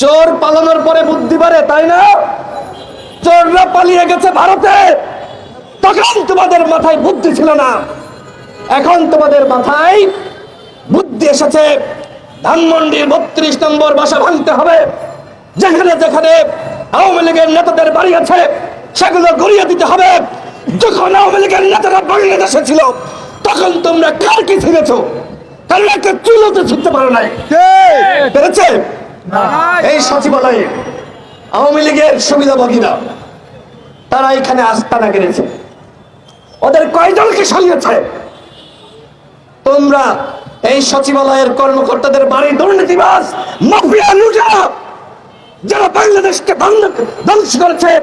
চোর পালানোর পরে বুদ্ধি বাড়ে তাই না? চোররা পালিয়ে গেছে ভারতে। তখন তোমাদের মাথায় বুদ্ধি ছিল না। এখন তোমাদের মাথায় বুদ্ধি এসেছে। ধানমন্ডির বত্রিশ নম্বর বাসা ভাঙতে হবে। যেখানে যেখানে আওয়ামী লীগের নেতাদের বাড়ি আছে সেগুলো গড়িয়ে দিতে হবে। যখন আওয়ামী লীগের নেতারা বাংলাদেশে ছিল তখন তোমরা কার কি ছিঁড়েছ কারণ একটা চুলোতে ছুটতে পারো নাই। পেরেছে? এই সচিবালয়ে আওয়ামী লীগের সুবিধাভোগীরা তারা এখানে আস্তানা কেড়েছে। ওদের কয়জনকে সরিয়েছে? তোমরা এই সচিবালয়ের কর্মকর্তাদের বাড়ি দুর্নীতিবাজ মাফিয়া লুটা যারা বাংলাদেশকে ধ্বংস- করেছে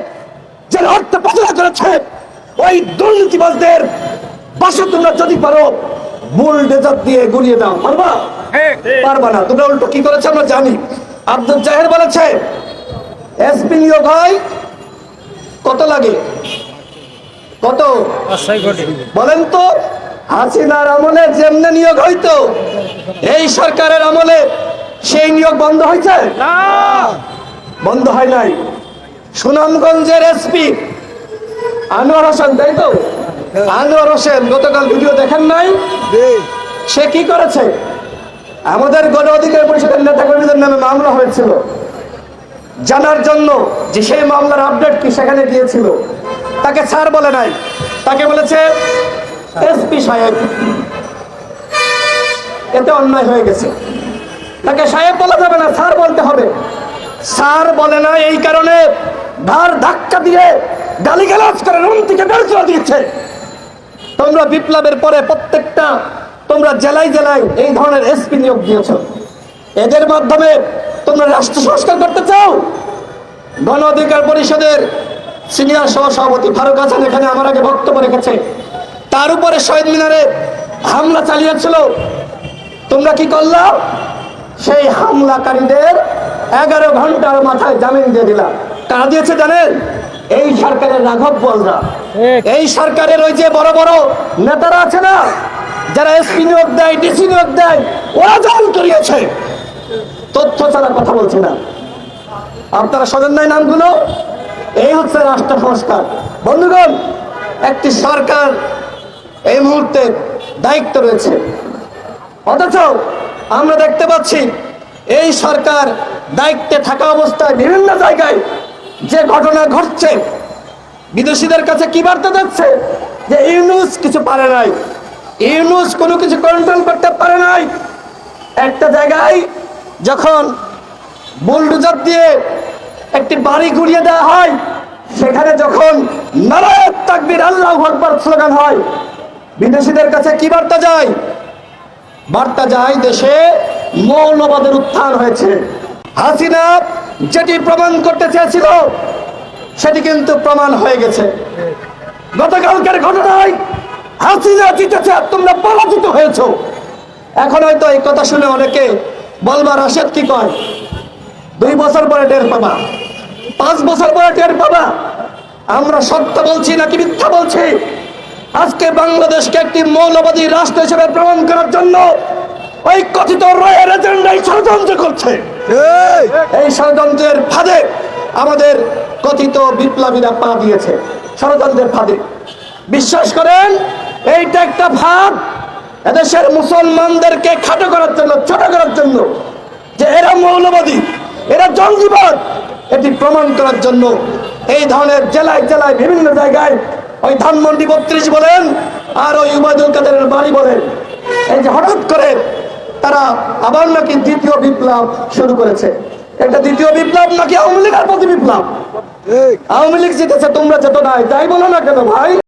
যারা অর্থ পাচার করেছে ওই দুর্নীতিবাজদের বাসা তোমরা যদি পারো মূল ডেজার দিয়ে গুলিয়ে দাও। পারবা পারবা না। তোমরা উল্টো কি করেছে আমরা জানি। আব্দুল জাহের বলেছে এসপি নিয়োগ হয় কত লাগে? কত? বলেন তো হাসিনার আমলে যেমনে নিয়োগ হইতো এই সরকারের আমলে সেই নিয়োগ বন্ধ হয়েছে বন্ধ হয় নাই। সুনামগঞ্জের এসপি আনোয়ার হোসেন তাই তো? আনোয়ার হোসেন গতকাল ভিডিও দেখেন নাই? সে কি করেছে? আমাদের গণ অধিকার পরিষদের নেতা কর্মীদের নামে মামলা হয়েছিল। জানার জন্য যে সেই মামলার আপডেট কি সেখানে গিয়েছিল, তাকে স্যার বলে নাই। তাকে বলেছে এসপি সাহেব, এতে অন্যায় হয়ে গেছে। তাকে সাহেব বলা যাবে না, স্যার বলতে হবে। স্যার বলে না এই কারণে ধার ধাক্কা দিয়ে গালিগালাজ করে রুম থেকে বের করে দিয়েছে। তোমরা বিপ্লবের পরে প্রত্যেকটা তোমরা জেলায় জেলায় এই ধরনের এসপি নিয়োগ দিয়েছ। এদের মাধ্যমে তোমরা রাষ্ট্র সংস্কার করতে চাও? গণ অধিকার পরিষদের সিনিয়র সহ সভাপতি ফারুক হাসান এখানে আমার আগে বক্তব্য রেখেছে। তার উপরে শহীদ মিনারে হামলা চালিয়েছিল। তোমরা কি করলা? সেই হামলাকারীদের এগারো ঘণ্টার মাথায় জামিন দিয়ে দিলাম কারা দিয়েছে জানেন? এই সরকারের রাঘব বলরা। এই সরকারের ওই যে বড় বড় নেতারা আছে না? যারা এসপি নিয়োগ দেয়, ডিসি নিয়োগ দেয়, ওরা জামিন করিয়েছে। তথ্য ছাড়ার কথা বলছি না। আপনারা শোনেন নাই নামগুলো? এই হচ্ছে রাষ্ট্র সংস্কার। বন্ধুগণ, একটি সরকার এই মুহূর্তে দায়িত্ব রয়েছে। অথচ আমরা দেখতে পাচ্ছি, এই সরকার দায়িত্বে থাকা অবস্থায় বিভিন্ন জায়গায় যে ঘটনা ঘটছে, বিদেশিদের কাছে কি বার্তা যাচ্ছে? যে ইউনুস কিছু পারে নাই। ইউনুস কোনো কিছু কন্ট্রোল করতে পারে নাই। একটা জায়গায় যখন বুলডোজার দিয়ে একটি বাড়ি ঘুরিয়ে দেওয়া হয়, সেখানে যখন নারায়ণ তাকবির আল্লাহ আকবর স্লোগান হয়, বিদেশিদের কাছে কি বার্তা যায়? বার্তা যায় দেশে মৌলবাদের উত্থান হয়েছে। হাসিনা যেটি প্রমাণ করতে চেয়েছিল, সেটি কিন্তু প্রমাণ হয়ে গেছে। গতকালকের ঘটনায় হাসিনা জিতেছে আর তোমরা পরাজিত হয়েছ। এখন হয়তো এই কথা শুনে অনেকে বলবার রাশেদ কি কয়? দুই বছর পরে টের পাবা। পাঁচ বছর পরে টের পাবা। আমরা সত্য বলছি নাকি মিথ্যা বলছি? আজকে বাংলাদেশকে একটি মৌলবাদী রাষ্ট্র হিসেবে প্রমাণ করার জন্য ওই কথিত রয়ের এজেন্ডাই ষড়যন্ত্র করছে। এই ষড়যন্ত্রের ফাঁদে আমাদের কথিত বিপ্লবীরা পা দিয়েছে। ষড়যন্ত্রের ফাঁদে। বিশ্বাস করেন এইটা একটা ফাঁদ এদেশের মুসলমানদেরকে খাটো করার জন্য ছোট করার জন্য যে এরা মৌলবাদী এরা জঙ্গিবাদ এটি প্রমাণ করার জন্য এই ধরনের জেলায় জেলায় বিভিন্ন জায়গায় ওই ধানমন্ডি বত্রিশ বলেন আর ওই উবায়দুল কাদেরের বাড়ি বলেন। এই যে হঠাৎ করে তারা আবার নাকি দ্বিতীয় বিপ্লব শুরু করেছে। এটা দ্বিতীয় বিপ্লব নাকি আওয়ামী লীগের প্রতি বিপ্লব? আওয়ামী লীগ জিতেছে তোমরা যেত নাই তাই বলো না কেন ভাই?